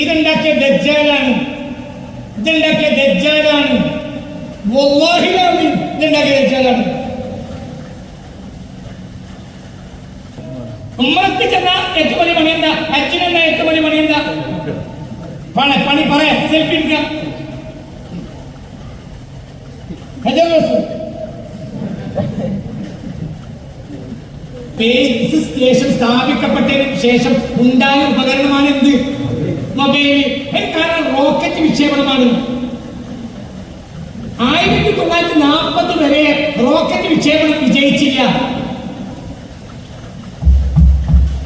ഇതുണ്ടാക്കിയ ദജ്ജാലാണ്? ഇതുണ്ടാക്കിയ ദജ്ജാലാണ്? ഇതുണ്ടാക്കിയ ദജ്ജാലാണ്? ഉമ്മറത്ത് ചെന്ന എട്ട് മണി പണി എന്താ അച്ഛനെന്ന എട്ട് മണി പണി എന്താ പണ പണി പറയാ സെൽഫി എടുക്കാം സ്റ്റേഷൻ സ്ഥാപിക്കപ്പെട്ടതിന് ശേഷം ഉണ്ടായ ഉപകരണമാണ് എന്ത് മൊബൈൽ കാരണം റോക്കറ്റ് വിക്ഷേപണമാണ്. ആയിരത്തി തൊള്ളായിരത്തി നാൽപ്പത് വരെ റോക്കറ്റ് വിക്ഷേപണം വിജയിച്ചില്ല.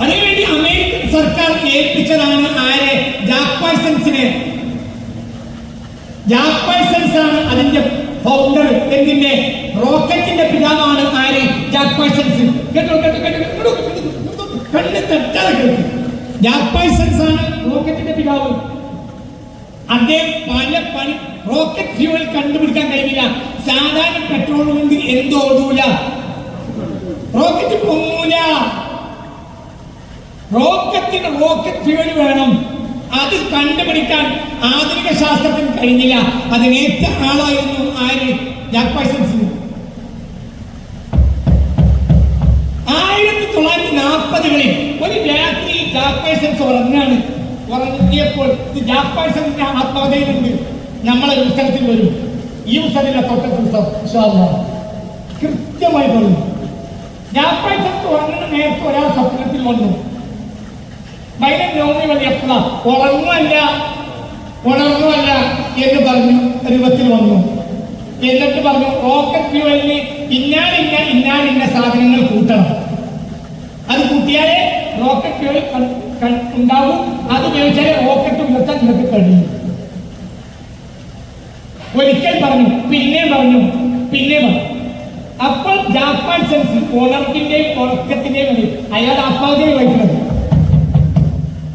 അതിനുവേണ്ടി അമേരിക്കൻ സർക്കാർ ഏൽപ്പിച്ചതാണ് ആരെ? ജാക്പേഴ്സൺസിനെ ജാക്പേഴ്സൺസ് ആണ് അതിന്റെ ഫൗണ്ടർ എന്തിന്റെ റോക്കറ്റിന്റെ പിതാവാണ് ആര്? ജാക്പേഴ്സൺസ് കേട്ടോ കേട്ടോ കേട്ടോ കണ്ണ് കേട്ടു ജാക്പേഴ്സൺസ് ആണ് റോക്കറ്റിന്റെ പിതാവ്. അദ്ദേഹം പല പണി റോക്കറ്റ് ഫ്യൂവൽ കണ്ടുപിടിക്കാൻ കഴിയില്ല സാധാരണ പെട്രോൾ കൊണ്ട് എന്തോടൂല റോക്കറ്റ് പൊങ്ങൂല. റോക്കറ്റിന് റോക്കറ്റ് ഫ്യൂവൽ വേണം. അത് കണ്ടുപിടിക്കാൻ ആധുനിക ശാസ്ത്രത്തിന് കഴിഞ്ഞില്ല. അതിനേറ്റ ആളായിരുന്നു ആര്? ജാക്പേഴ്സൺസ് ആയിരത്തി തൊള്ളായിരത്തി നാൽപ്പതുകളിൽ ഒരു രാത്രി ജാക്പേഴ്സൺസ് ഉറങ്ങാണ്. ഉറങ്ങിയപ്പോൾ ഇത് ജാക്പേഴ്സൺസിന്റെ ആത്മകഥയിലുണ്ട് നമ്മളെ പുസ്തകത്തിൽ വരും. ഈ ഉത്സവത്തിന്റെ തൊട്ട അല്ലാഹ്. കൃത്യമായി പറഞ്ഞു. ജാക്പേഴ്സൺസ് ഉറങ്ങുന്ന നേരത്തെ ഒരാൾ സ്വപ്നത്തിൽ വന്നു. ഭയങ്കര നോമി വലിയപ്പള ഉറങ്ങുമല്ല ഉണർന്നുമല്ല എന്ന് പറഞ്ഞു രൂപത്തിൽ വന്നു. എന്നിട്ട് പറഞ്ഞു റോക്കറ്റ് ഫ്യൂവലിന് ഇന്നാലിന്ന ഇന്നാലിന്ന സാധനങ്ങൾ കൂട്ടണം. അത് കൂട്ടിയാലേ റോക്കറ്റ് ഫ്യൂവൽ കൺ- കൺ- ഉണ്ടാവും. അത് ഉപയോഗിച്ചാലേ റോക്കറ്റ് ഉയർത്താൻ നിങ്ങൾക്ക് കഴിയും. ഒരിക്കൽ പറഞ്ഞു പിന്നെ പറഞ്ഞു പിന്നെ പറഞ്ഞു. അപ്പോൾ ജാപ്പാൻ സെൻസ് ഉണർത്തിന്റെയും ഉറക്കത്തിന്റെയും വേണ്ടി അയാൾ ആത്മാവതയെ വഹിക്കുന്നത്.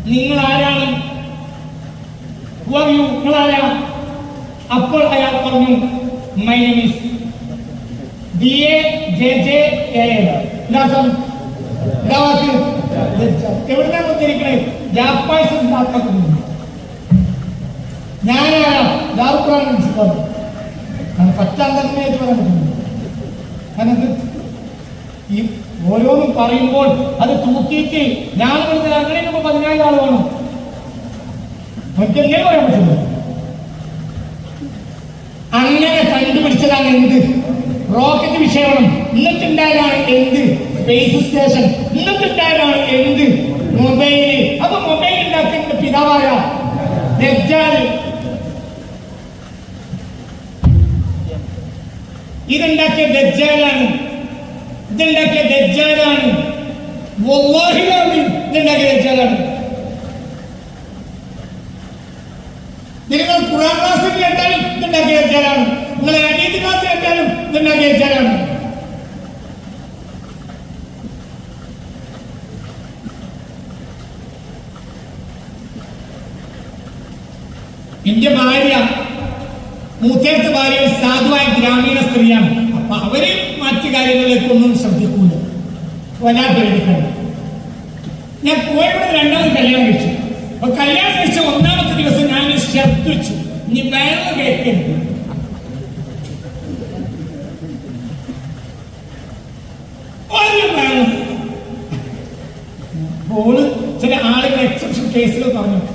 നിങ്ങൾ ആരാണ്? നിങ്ങൾ ആരാ അപ്പോൾ അയാൾ പറഞ്ഞു my name is B A J J A എന്താ സം? എവിടുന്നാണ് വന്നിരിക്കണേ ജാപ്പായ്സ് ആത്മക്കുന്നു ഞാനാരാ പറ്റുന്നു ഈ ഓരോന്നും പറയുമ്പോൾ അത് തൂക്കിയിട്ട് ഞാൻ ഇവിടുത്തെ അങ്ങനെ നമ്മൾ പതിനായിരം ആൾ വേണം. എനിക്ക് എങ്ങനെ പറയാൻ പറ്റുള്ളൂ അങ്ങനെ കണ്ടുപിടിച്ചതാണ് എന്ത്? റോക്കറ്റ് വിക്ഷേപണം എന്നിട്ടുണ്ടായതാണ് എന്ത്? സ്പേസ് സ്റ്റേഷൻ എന്നിട്ടുണ്ടായതാണ് എന്ത്? മൊബൈൽ അപ്പൊ മൊബൈൽ ഉണ്ടാക്കുന്ന പിതാവായ ഇതുണ്ടാക്കിയ ദജ്ജാലാണ്. ഇതുണ്ടാക്കിയ ദജ്ജാലാണ്. ഇതുണ്ടാക്കിയ ദജ്ജാലാണ്. നിങ്ങൾ ഖുറാൻ ക്ലാസ് കേട്ടാലും ഇതുണ്ടാക്കിയ ദജ്ജാലാണ്. നിങ്ങൾ അനീതി ക്ലാസ് കേട്ടാലും ഇതുണ്ടാക്കിയ ദജ്ജാലാണ്. എന്റെ ഭാര്യ മൂത്തേത്ത ഭാര്യ സാധുവായ ഗ്രാമീണ സ്ത്രീയാണ്. അപ്പൊ അവർ മറ്റു കാര്യങ്ങളിലേക്ക് ഒന്നും ശ്രദ്ധിക്കൂല. പേടിക്കണം. ഞാൻ കോഴിക്കോട് രണ്ടാമത് കല്യാണം കഴിച്ചു. അപ്പൊ കല്യാണം കഴിച്ച ഒന്നാമത്തെ ദിവസം ഞാൻ വെച്ചു. ഇനി വേറെ കേൾക്കരുത് ചില ആളുകൾ എക്സെപ്ഷൻ കേസുകൾ പറഞ്ഞു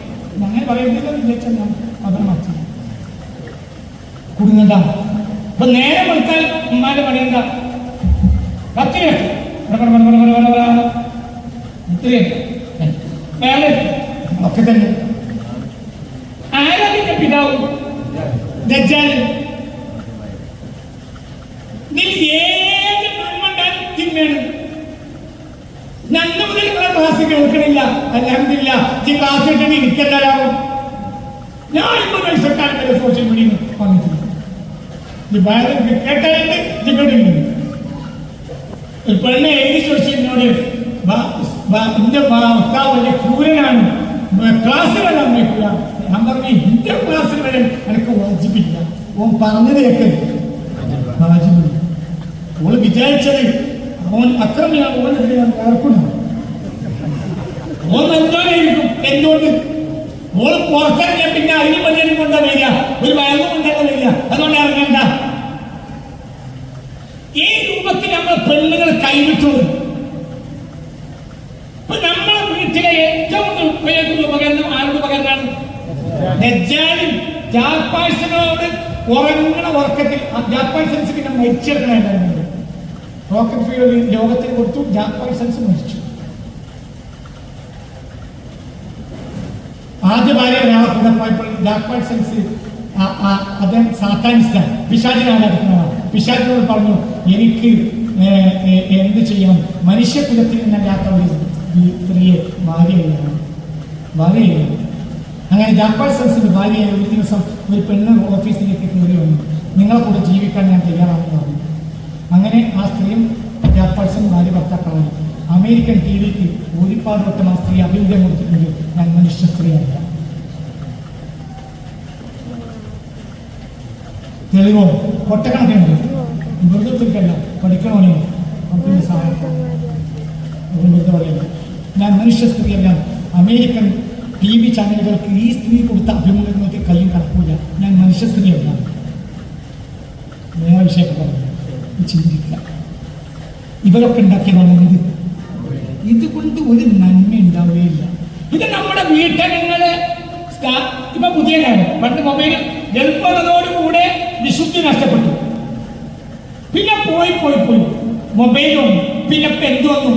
അങ്ങനെ പറയുന്നില്ല വിചാരിച്ചാൽ ഞാൻ മതം മാറ്റി കുടുങ്ങണ്ട. അപ്പൊ നേരെ കൊടുത്താൽ ഉമ്മാന്റെ പണി എന്താ? പത്ത് കേട്ടു ഇത്രയും വേറെ. ഒക്കെ തന്നെ. നിങ്ങളെ ക്ലാസ് കിട്ടണി എനിക്കെല്ലാരാവും ഞാൻ ഇപ്പൊ പൈസക്കാരന്റെ സോഷ്യൽ മീഡിയ വന്നിട്ടുണ്ട് കേട്ടായിട്ട് ഇത് ഒരു പെണ്ണ് എഴുതി ചോദിച്ചു എന്നോട് "ബാ- ബാ- എന്റെ ക്രൂരനാണ്. ക്ലാസ് വരാൻ വയ്ക്കില്ല ഞാൻ പറഞ്ഞു എന്റെ ക്ലാസ് വരാൻ എനിക്ക് വാജിപ്പില്ല ഓൻ പറഞ്ഞത് കേൾക്കരുത് വാജിപ്പില്ല ഓൾ വിചാരിച്ചത് അവൻ അക്രമിയാണ് ഓനെതിരെ ഞാൻ കേൾക്കണം എന്തുകൊണ്ട് മോൾ പുറത്തിറങ്ങിയ പിന്നെ അതിന് പണിയും കൊണ്ടാ വരിക. ഒരു വയറും കൊണ്ടാ വരിക അതുകൊണ്ട് ഇറങ്ങണ്ട. ഈ രൂപത്തിൽ നമ്മൾ പെണ്ണുങ്ങൾ കൈവിട്ടു ഇപ്പൊ നമ്മളെ വീട്ടിലെ ഏറ്റവും ഉപയോഗിക്കുന്ന ഉപകരണം ആരുടെ ഉപകരണമാണ്? ദജ്ജാലും ജാപ്പാഴ്സനോട് ഉറങ്ങണ ഉറക്കത്തിൽ ജാപ്പാഴ്സൻസ് പിന്നെ മരിച്ചെടുക്കണുണ്ടായിരുന്നു റോക്കറ്റ് ഫീൽഡ് ലോകത്തിന് കൊടുത്തു ജാപ്പാഴ്സൻസ് മരിച്ചു. കൂടെ പേഴ്സൺസ് അദ്ദേഹം സാത്താനിസ്റ്റാണ് പിശാചിനാണ് അടുക്കുന്നതാണ് പിശാചിനോട് പറഞ്ഞു എനിക്ക് എന്ത് ചെയ്യണം? മനുഷ്യകുലത്തിൽ നിന്നല്ലാത്ത ഒരു സ്ത്രീയെ ഭാര്യയാണ് ഭാര്യയാണ് അങ്ങനെ സെൻസിന് ഭാര്യയെ ഒരു ദിവസം ഒരു പെണ്ണ് ഓഫീസിലേക്ക് കയറി വന്നു. നിങ്ങളെ കൂടെ ജീവിക്കാൻ ഞാൻ തയ്യാറാണെന്ന് പറഞ്ഞു. അങ്ങനെ ആ സ്ത്രീയും ജാപ്പാൻസൺ ഭാര്യ ഭർത്താക്കളാണ് അമേരിക്കൻ ടി വിക്ക് ഒരുപാട് വട്ടം ആ സ്ത്രീ അഭിമുഖം കൊടുത്തിട്ടുണ്ട്. ഞാൻ മനുഷ്യ സ്ത്രീയല്ല തെളിവോ? ഒട്ടക്കണക്കുണ്ട് വെറുതെ വെറുതെ പറയല്ല ഞാൻ മനുഷ്യ സ്ത്രീയല്ല. അമേരിക്കൻ ടി വി ചാനലുകൾക്ക് ഈ സ്ത്രീ കൊടുത്ത അഭിമുഖങ്ങൾക്ക് കയ്യും കടക്കൂല ഞാൻ മനുഷ്യ സ്ത്രീയല്ല. വേറെ വിഷയമൊക്കെ പറഞ്ഞു. ചിന്തിക്കുക. ഇവരൊക്കെ ഉണ്ടാക്കിയതാണ് എന്ത്? ഇതുകൊണ്ട് ഒരു നന്മ ഉണ്ടാവുകയില്ല. ഇത് നമ്മുടെ വീട്ടകങ്ങൾ ഇപ്പൊ പുതിയ കാര്യം പണ്ട് മൊബൈൽ എളുപ്പതോടുകൂടെ വിശുദ്ധി നഷ്ടപ്പെട്ടു. പിന്നെ പോയി പോയി പോയി. വന്നു. പിന്നെ ഇപ്പൊ വന്നു?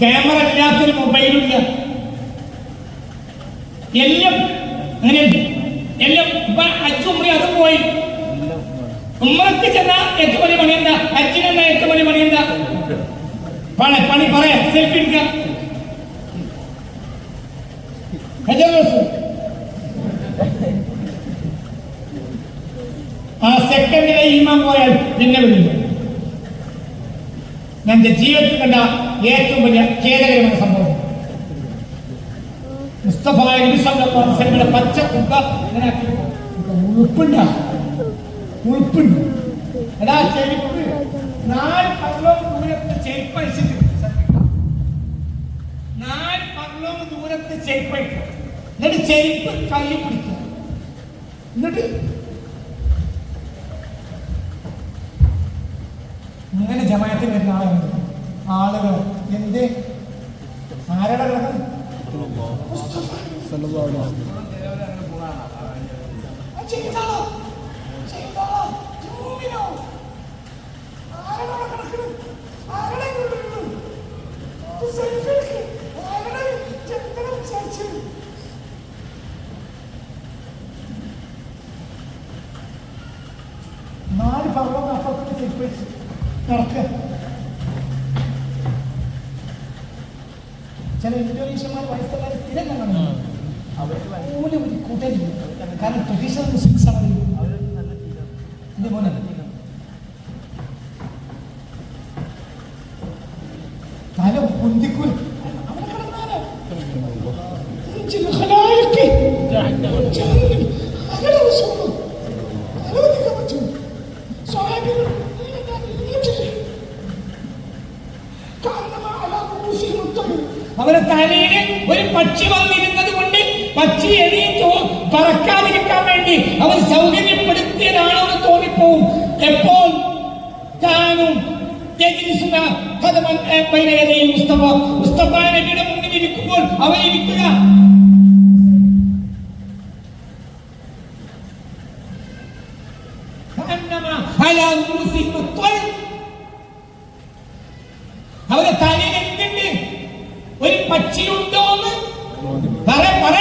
ക്യാമറ ഇല്ലാത്തൊരു മൊബൈലില്ല എല്ലാം അങ്ങനെ എല്ലാം ഇപ്പൊ അച്ചുമ്മി അത് പോയി. ഉമ്മക്ക് ചെന്ന എട്ട് മണി പണി എന്താ? അച്ഛനെന്ന എട്ട് മണി പണി എന്താ? പണി പണി പറയാ. സെൽഫി എടുക്കാം. ആ സെക്കൻഡിലെ ഈമാൻ പോയാൽ പിന്നെ വിടില്ല ഞാൻ ജീവിതത്തിൽ കണ്ട ഏറ്റവും വലിയ ഖേദകരമായ സംഭവം. മുസ്തഫ നബി സല്ലല്ലാഹു പച്ച ആക്കി. ഉളുപ്പുണ്ടാ. ഉളുപ്പുണ്ട്. എടാ ചെരുപ്പ്. നാല് പർലോം ദൂരത്ത് ചെരുപ്പ് നാല് പർലോം ദൂരത്ത് ചെരുപ്പ് എന്നിട്ട് കൈ പിടിക്കുക. എന്നിട്ട് ഇങ്ങനെ ജമായത്തിൽ വരുന്ന ആളുണ്ട് ആളുകൾ എന്ത്? ആരുടെ വിചാരിച്ചത്? നാല് പർവതം അപ്പുറത്ത് ചെരുപ്പ് വെച്ച് നടക്കുക ചില ഇന്തോനേഷ്യന്മാർ വയസ്സുള്ള സ്ഥിരം കാണുന്നു ഓൽ ഒരു കൂട്ടരില്ല. കാരണം ട്രഡീഷണൽ മുസ്ലിംസ് ആണ് എന്റെ മോനെ അവരെ തലയിൽ ഒരു പക്ഷി വന്നിരുന്നത് കൊണ്ട് പക്ഷി എണീറ്റോ പറക്കാതിരിക്കാൻ വേണ്ടി അവർ സൗകര്യപ്പെടുത്തിയതാണോ എന്ന് തോന്നിപ്പോവും. എപ്പോൾ? താനും അവർ പക്ഷിയുണ്ടോന്ന് പറ പറ.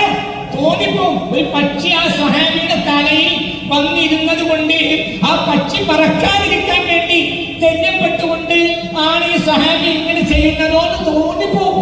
തോന്നിപ്പോവും ഒരു പക്ഷി ആ സഹാബിയുടെ തലയിൽ വന്നിരുന്നത് കൊണ്ട് ആ പക്ഷി പറക്കാതിരിക്കാൻ വേണ്ടി തെന്നപ്പെട്ടുകൊണ്ട് ആണ് ഈ സഹാബി ഇങ്ങനെ ചെയ്യുന്നതോ എന്ന് തോന്നിപ്പോവും